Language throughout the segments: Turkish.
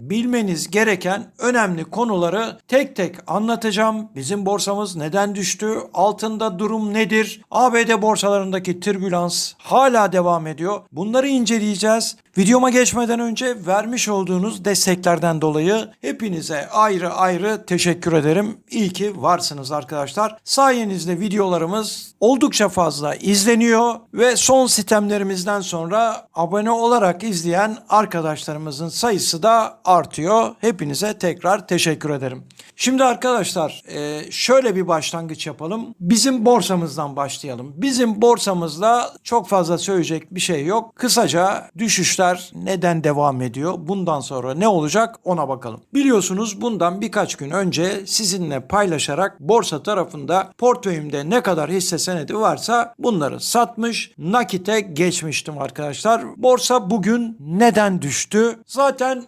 bilmeniz gereken önemli konuları tek tek anlatacağım. Bizim borsamız neden düştü? Altında durum nedir? ABD borsalarındaki türbülans hala devam ediyor. Bunları inceleyeceğiz. Videoma geçmeden önce vermiş olduğunuz desteklerden dolayı hepinize ayrı ayrı teşekkür ederim. İyi ki varsınız arkadaşlar. Sayenizde videolarımız oldukça fazla izleniyor ve son sistemlerimizden sonra abone olarak izleyen arkadaşlarımızın sayısı da artıyor. Hepinize tekrar teşekkür ederim. Şimdi arkadaşlar e, şöyle bir başlangıç yapalım. Bizim borsamızdan başlayalım. Bizim borsamızda çok fazla söyleyecek bir şey yok. Kısaca düşüşler neden devam ediyor? Bundan sonra ne olacak ona bakalım. Biliyorsunuz bundan birkaç gün önce sizinle paylaşarak borsa tarafında portföyümde ne kadar hisse senedi varsa bunları satmış, nakite geçmiştim arkadaşlar. Borsa bugün neden düştü? Zaten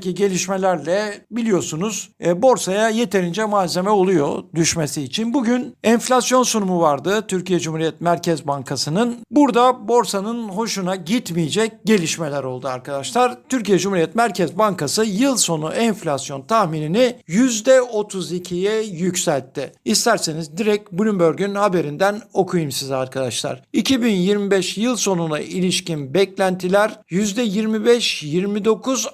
içerideki gelişmelerle biliyorsunuz e, borsaya yeterince malzeme oluyor düşmesi için. Bugün enflasyon sunumu vardı Türkiye Cumhuriyet Merkez Bankası'nın. Burada borsanın hoşuna gitmeyecek gelişmeler oldu arkadaşlar. Türkiye Cumhuriyet Merkez Bankası yıl sonu enflasyon tahminini %32'ye yükseltti. İsterseniz direkt Bloomberg'un haberinden okuyayım size arkadaşlar. 2025 yıl sonuna ilişkin beklentiler %25-29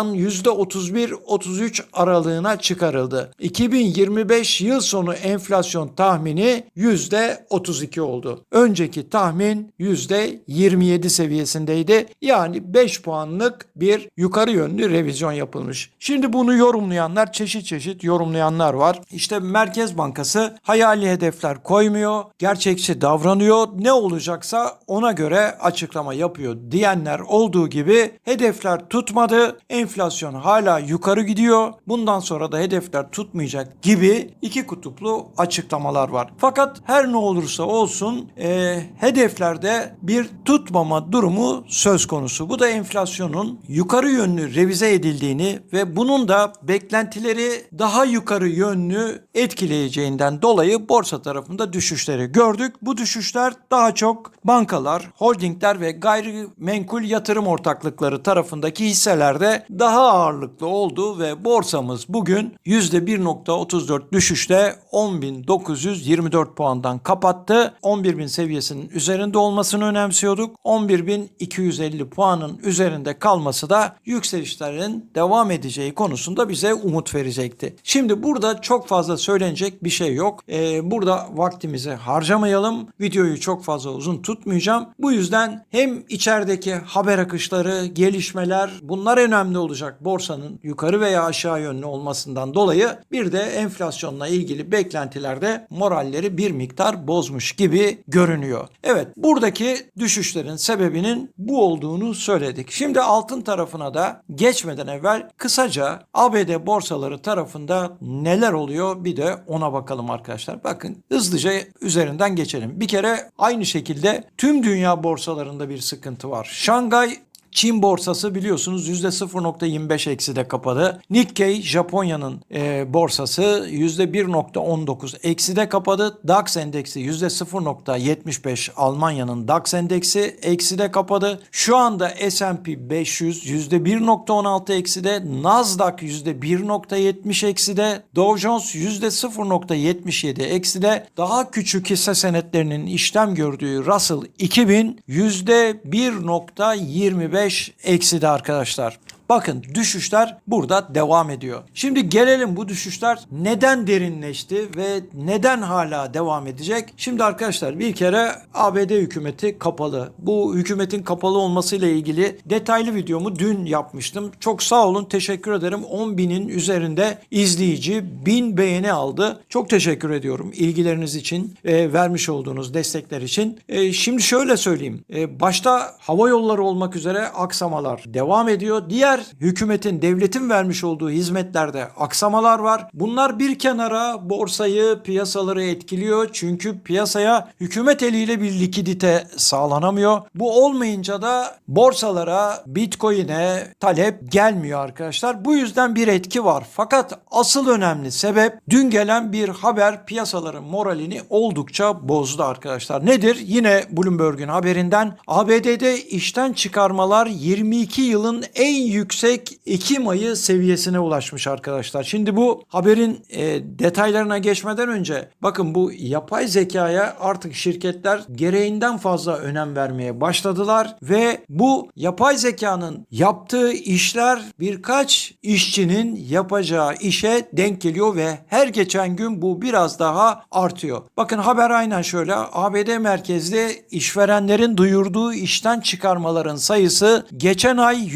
aralığından %31-33 aralığına çıkarıldı. 2025 yıl sonu enflasyon tahmini %32 oldu. Önceki tahmin %27 seviyesindeydi. Yani 5 puanlık bir yukarı yönlü revizyon yapılmış. Şimdi bunu yorumlayanlar çeşit çeşit yorumlayanlar var. İşte Merkez Bankası hayali hedefler koymuyor, gerçekçi davranıyor. Ne olacaksa ona göre açıklama yapıyor diyenler olduğu gibi hedefler tutmadı. Enflasyon hala yukarı gidiyor. Bundan sonra da hedefler tutmayacak gibi iki kutuplu açıklamalar var. Fakat her ne olursa olsun e, hedeflerde bir tutmama durumu söz konusu. Bu da enflasyonun yukarı yönlü revize edildiğini ve bunun da beklentileri daha yukarı yönlü etkileyeceğinden dolayı borsa tarafında düşüşleri gördük. Bu düşüşler daha çok bankalar, holdingler ve gayrimenkul yatırım ortaklıkları tarafındaki hisselerde daha ağırlıklı oldu ve borsamız bugün %1.34 düşüşle 10.924 puandan kapattı. 11.000 seviyesinin üzerinde olmasını önemsiyorduk. 11.250 puanın üzerinde kalması da yükselişlerin devam edeceği konusunda bize umut verecekti. Şimdi burada çok fazla söylenecek bir şey yok. Ee, burada vaktimizi harcamayalım. Videoyu çok fazla uzun tutmayacağım. Bu yüzden hem içerideki haber akışları, gelişmeler bunlar önemli olacak borsanın yukarı veya aşağı yönlü olmasından dolayı bir de enflasyonla ilgili beklentilerde moralleri bir miktar bozmuş gibi görünüyor. Evet buradaki düşüşlerin sebebinin bu olduğunu söyledik. Şimdi altın tarafına da geçmeden evvel kısaca ABD borsaları tarafında neler oluyor bir de ona bakalım arkadaşlar. Bakın hızlıca üzerinden geçelim. Bir kere aynı şekilde tüm dünya borsalarında bir sıkıntı var. Şangay Çin borsası biliyorsunuz %0.25 ekside kapadı. Nikkei Japonya'nın e, borsası %1.19 ekside kapadı. DAX endeksi %0.75 Almanya'nın DAX endeksi ekside kapadı. Şu anda S&P 500 %1.16 ekside, Nasdaq %1.70 ekside, Dow Jones %0.77 ekside. Daha küçük hisse senetlerinin işlem gördüğü Russell 2000 %1.25 ekside arkadaşlar. Bakın düşüşler burada devam ediyor. Şimdi gelelim bu düşüşler neden derinleşti ve neden hala devam edecek? Şimdi arkadaşlar bir kere ABD hükümeti kapalı. Bu hükümetin kapalı olmasıyla ilgili detaylı videomu dün yapmıştım. Çok sağ olun teşekkür ederim. 10 binin üzerinde izleyici 1000 beğeni aldı. Çok teşekkür ediyorum ilgileriniz için, e, vermiş olduğunuz destekler için. E, şimdi şöyle söyleyeyim. E, başta hava yolları olmak üzere aksamalar devam ediyor. Diğer hükümetin, devletin vermiş olduğu hizmetlerde aksamalar var. Bunlar bir kenara borsayı, piyasaları etkiliyor. Çünkü piyasaya hükümet eliyle bir likidite sağlanamıyor. Bu olmayınca da borsalara, bitcoin'e talep gelmiyor arkadaşlar. Bu yüzden bir etki var. Fakat asıl önemli sebep dün gelen bir haber piyasaların moralini oldukça bozdu arkadaşlar. Nedir? Yine Bloomberg'un haberinden ABD'de işten çıkarmalar 22 yılın en yüksek yüksek Ekim ayı seviyesine ulaşmış arkadaşlar. Şimdi bu haberin e, detaylarına geçmeden önce bakın bu yapay zekaya artık şirketler gereğinden fazla önem vermeye başladılar ve bu yapay zekanın yaptığı işler birkaç işçinin yapacağı işe denk geliyor ve her geçen gün bu biraz daha artıyor. Bakın haber aynen şöyle ABD merkezli işverenlerin duyurduğu işten çıkarmaların sayısı geçen ay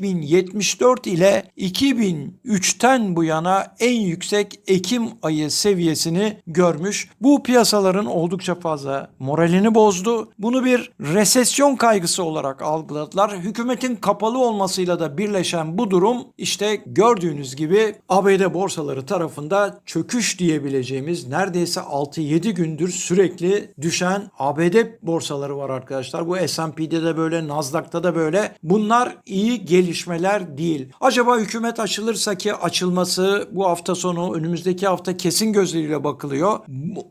153.074 ile 2003'ten bu yana en yüksek Ekim ayı seviyesini görmüş. Bu piyasaların oldukça fazla moralini bozdu. Bunu bir resesyon kaygısı olarak algıladılar. Hükümetin kapalı olmasıyla da birleşen bu durum işte gördüğünüz gibi ABD borsaları tarafında çöküş diyebileceğimiz neredeyse 6-7 gündür sürekli düşen ABD borsaları var arkadaşlar. Bu S&P'de de böyle, Nasdaq'ta da böyle. Bunlar iyi gelişmeler değil. Acaba hükümet açılırsa ki açılması bu hafta sonu önümüzdeki hafta kesin gözleriyle bakılıyor.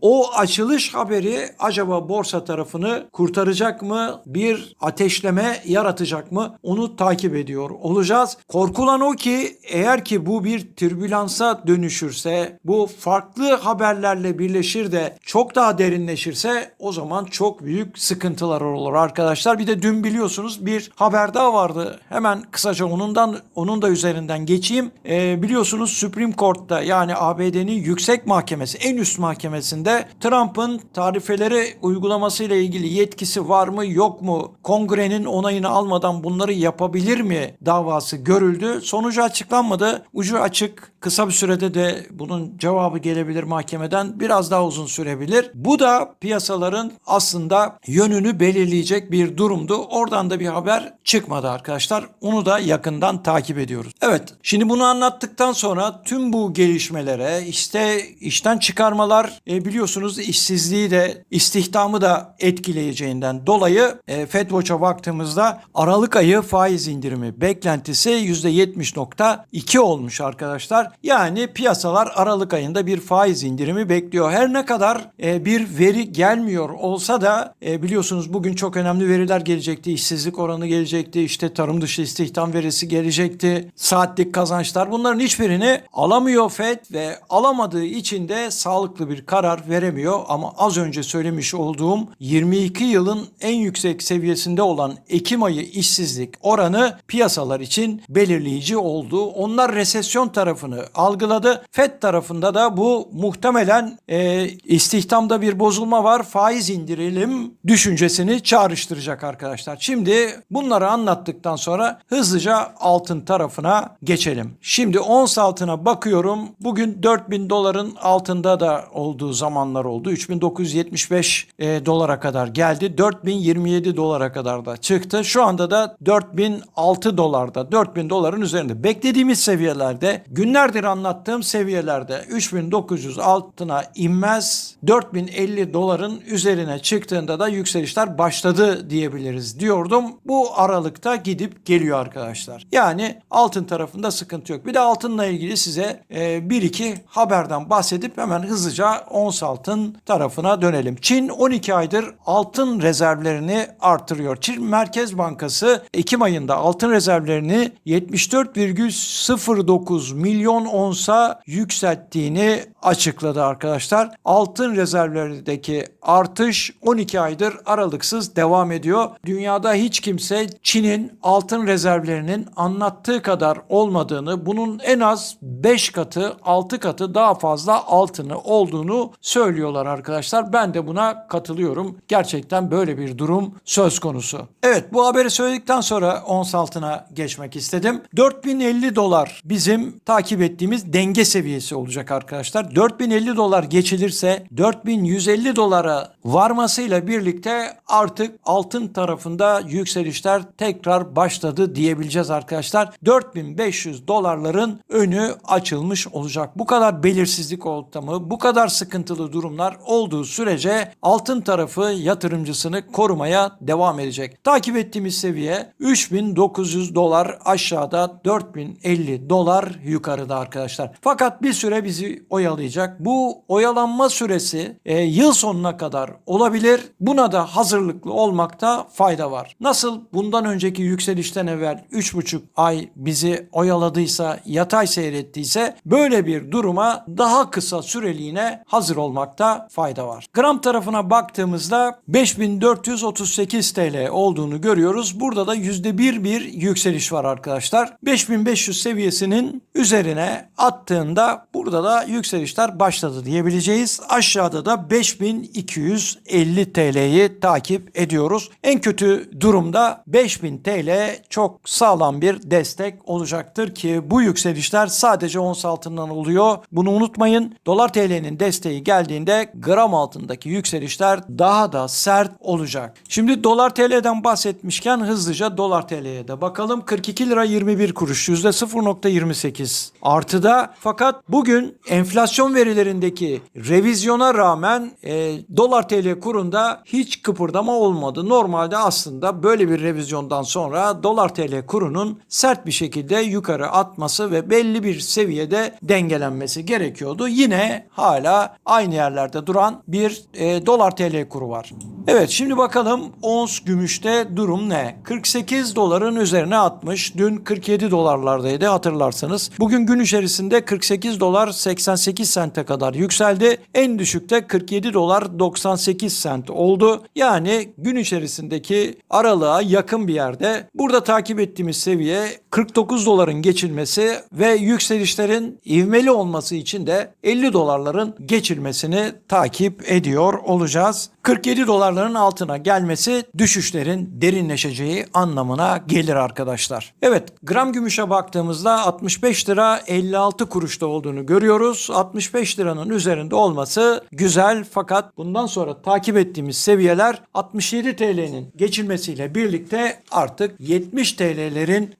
O açılış haberi acaba borsa tarafını kurtaracak mı? Bir ateşleme yaratacak mı? Onu takip ediyor olacağız. Korkulan o ki eğer ki bu bir türbülansa dönüşürse, bu farklı haberlerle birleşir de çok daha derinleşirse o zaman çok büyük sıkıntılar olur arkadaşlar. Bir de dün biliyorsunuz bir haber daha vardı. Hemen kısaca onundan onun da üzerinden geçeyim. Ee, biliyorsunuz Supreme Court'ta yani ABD'nin yüksek mahkemesi, en üst mahkemesinde Trump'ın tarifeleri uygulamasıyla ilgili yetkisi var mı yok mu? Kongrenin onayını almadan bunları yapabilir mi davası görüldü. Sonucu açıklanmadı. Ucu açık. Kısa bir sürede de bunun cevabı gelebilir mahkemeden. Biraz daha uzun sürebilir. Bu da piyasaların aslında yönünü belirleyecek bir durumdu. Oradan da bir haber çıkmadı arkadaşlar. Onu da yakından takip ediyoruz. Evet şimdi bunu anlattıktan sonra tüm bu gelişmelere işte işten çıkarmalar e, biliyorsunuz işsizliği de istihdamı da etkileyeceğinden dolayı e, FedWatch'a baktığımızda Aralık ayı faiz indirimi beklentisi %70.2 olmuş arkadaşlar. Yani piyasalar Aralık ayında bir faiz indirimi bekliyor. Her ne kadar e, bir veri gelmiyor olsa da e, biliyorsunuz bugün çok önemli veriler gelecekti. İşsizlik oranı gelecekti. işte tarım dışı istihdam verisi gelecekti. Saatlik kazançlar bunların hiçbirini alamıyor Fed ve alamadığı için de sağlıklı bir karar veremiyor. Ama az önce söylemiş olduğum 22 yılın en yüksek seviyesinde olan Ekim ayı işsizlik oranı piyasalar için belirleyici oldu. Onlar resesyon tarafını algıladı. Fed tarafında da bu muhtemelen e, istihdamda bir bozulma var. Faiz indirelim düşüncesini çağrıştıracak arkadaşlar. Şimdi bunları anlattıktan sonra hızlıca altın tarafına geçelim. Şimdi ons altına bakıyorum. Bugün 4000 doların altında da olduğu zamanlar oldu. 3975 e, dolara kadar geldi. 4027 dolara kadar da çıktı. Şu anda da 4006 dolarda. 4000 doların üzerinde. Beklediğimiz seviyelerde günlerdir anlattığım seviyelerde 3900 altına inmez. 4050 doların üzerine çıktığında da yükselişler başladı diyebiliriz diyordum. Bu aralıkta gidip geliyor arkadaşlar. Yani altın tarafında sıkıntı yok. Bir de altınla ilgili size e, bir iki haberden bahsedip hemen hızlıca ons altın tarafına dönelim. Çin 12 aydır altın rezervlerini artırıyor. Çin Merkez Bankası Ekim ayında altın rezervlerini 74,09 milyon onsa yükselttiğini açıkladı arkadaşlar. Altın rezervlerindeki artış 12 aydır aralıksız devam ediyor. Dünyada hiç kimse Çin'in altın rezervlerinin anlattığı kadar olmadığını, bunun en az 5 katı, 6 katı daha fazla altını olduğunu söylüyorlar arkadaşlar. Ben de buna katılıyorum. Gerçekten böyle bir durum söz konusu. Evet bu haberi söyledikten sonra ons altına geçmek istedim. 4050 dolar bizim takip ettiğimiz denge seviyesi olacak arkadaşlar. 4050 dolar geçilirse 4150 dolara varmasıyla birlikte artık altın tarafında yükselişler tekrar başladı diyebileceğiz arkadaşlar. 4500 dolarların önü açılmış olacak. Bu kadar belirsizlik ortamı, bu kadar sıkıntılı durumlar olduğu sürece altın tarafı yatırımcısını korumaya devam edecek. Takip ettiğimiz seviye 3900 dolar aşağıda 4050 dolar yukarıda arkadaşlar. Fakat bir süre bizi oyalayacak. Bu oyalanma süresi e, yıl sonuna kadar olabilir. Buna da hazırlıklı olmakta fayda var. Nasıl bundan önceki yükselişten evvel 3,5 ay bizi oyaladıysa, yatay seyrettiyse böyle bir duruma daha kısa süreliğine hazır olmakta fayda var. Gram tarafına baktığımızda 5438 TL olduğunu görüyoruz. Burada da %1 bir yükseliş var arkadaşlar. 5500 seviyesinin üzerine attığında burada da yükselişler başladı diyebileceğiz. Aşağıda da 5250 TL'yi takip ediyoruz. En kötü durumda 5000 TL çok sağlam bir destek olacaktır ki bu yükselişler sadece ons altından oluyor. Bunu unutmayın. Dolar TL'nin desteği geldiğinde gram altındaki yükselişler daha da sert olacak. Şimdi dolar TL'den bahsetmişken hızlıca dolar TL'ye de bakalım. 42 lira 21 kuruş %0.28 artıda fakat bugün enflasyon verilerindeki revizyona rağmen e, dolar TL kurunda hiç kıpırdama olmadı. Normalde aslında böyle bir revizyondan sonra dolar TL kurunun sert bir şekilde yukarı atması ve belli bir seviyede dengelenmesi gerekiyordu. Yine hala aynı yerlerde duran bir e, dolar TL kuru var. Evet şimdi bakalım ons gümüşte durum ne? 48 doların üzerine atmış. Dün 47 dolarlardaydı hatırlarsanız. Bugün gün içerisinde 48 dolar 88 sente kadar yükseldi. En düşükte 47 dolar 98 sent oldu. Yani gün içerisindeki aralığa yakın bir yerde. Burada takip ettiğimiz seviye 49 doların geçilmesi ve yükselişlerin ivmeli olması için de 50 dolarların geçilmesini takip ediyor olacağız. 47 dolarların altına gelmesi düşüşlerin derinleşeceği anlamına gelir arkadaşlar. Evet gram gümüşe baktığımızda 65 lira 56 kuruşta olduğunu görüyoruz. 65 liranın üzerinde olması güzel fakat bundan sonra takip ettiğimiz seviyeler 67 TL'nin geçilmesiyle birlikte artık 70 TL'lerin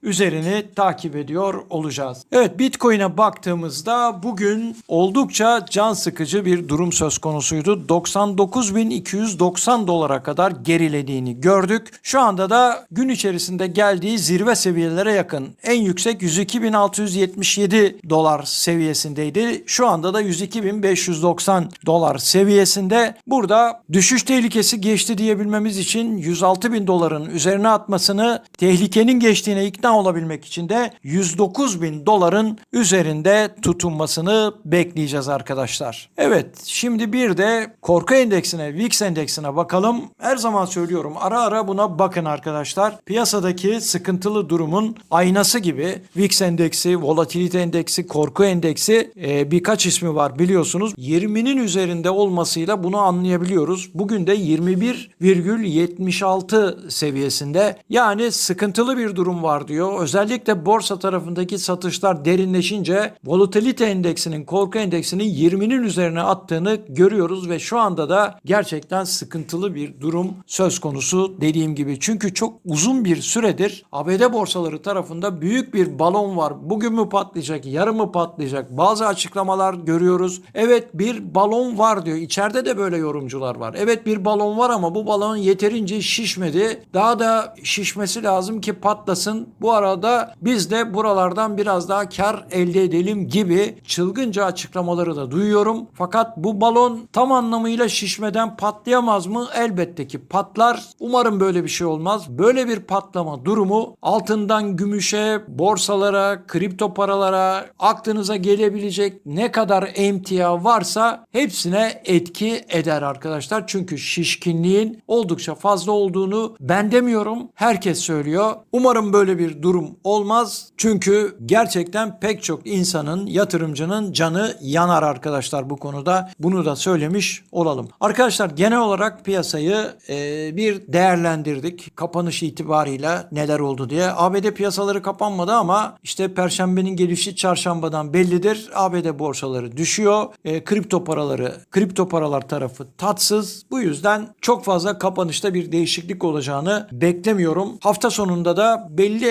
üzerini takip ediyor olacağız. Evet Bitcoin'e baktığımızda bugün oldukça can sıkıcı bir durum söz konusuydu. 99.290 dolara kadar gerilediğini gördük. Şu anda da gün içerisinde geldiği zirve seviyelere yakın. En yüksek 102.677 dolar seviyesindeydi. Şu anda da 102.590 dolar seviyesinde. Burada düşüş tehlikesi geçti diyebilmemiz için 106.000 doların üzerine atmasını tehlikenin geçtiğine ikna olabilmek için de 109.000 doların üzerinde tutunmasını bekleyeceğiz arkadaşlar. Evet şimdi bir de korku endeksine VIX endeksine bakalım. Her zaman söylüyorum ara ara buna bakın arkadaşlar. Piyasadaki sıkıntılı durumun aynası gibi VIX endeksi, volatilite endeksi, korku endeksi e, birkaç ismi var biliyorsunuz. 20'nin üzerinde olmasıyla bunu anlayabiliyoruz. Bugün de 21,76 seviyesinde. Yani sıkıntılı bir durum var diyor. Özellikle borsa tarafındaki satışlar derinleşince volatilite endeksinin, korku endeksinin 20'nin üzerine attığını görüyoruz ve şu anda da gerçekten sıkıntılı bir durum söz konusu dediğim gibi. Çünkü çok uzun bir süredir ABD borsaları tarafında büyük bir balon var. Bugün mü patlayacak, yarın mı patlayacak? Bazı açıklamalar görüyoruz. Evet bir balon var diyor. İçeride de böyle yorumcular var. Evet bir balon var ama bu balon yeterince şişmedi. Daha da şişmesi lazım ki patlasın. Bu arada biz de buralardan biraz daha kar elde edelim gibi çılgınca açıklamaları da duyuyorum. Fakat bu balon tam anlamıyla şişmeden patlayamaz mı? Elbette ki patlar. Umarım böyle bir şey olmaz. Böyle bir patlama durumu altından gümüşe, borsalara, kripto paralara, aklınıza gelebilecek ne kadar emtia varsa hepsine etki eder arkadaşlar. Çünkü şişkinliğin oldukça fazla olduğunu ben demiyorum. Herkes söylüyor. Umarım böyle bir durum olmaz. Çünkü gerçekten pek çok insanın, yatırımcının canı yanar arkadaşlar bu konuda. Bunu da söylemiş olalım. Arkadaşlar genel olarak piyasayı e, bir değerlendirdik. Kapanış itibarıyla neler oldu diye. ABD piyasaları kapanmadı ama işte perşembenin gelişi çarşambadan bellidir. ABD borsaları düşüyor. E, kripto paraları, kripto paralar tarafı tatsız. Bu yüzden çok fazla kapanışta bir değişiklik olacağını beklemiyorum. Hafta sonunda da belli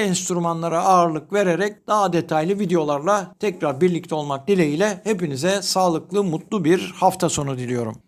enstrümanlara ağırlık vererek daha detaylı videolarla tekrar birlikte olmak dileğiyle hepinize sağlıklı, mutlu bir hafta sonu diliyorum.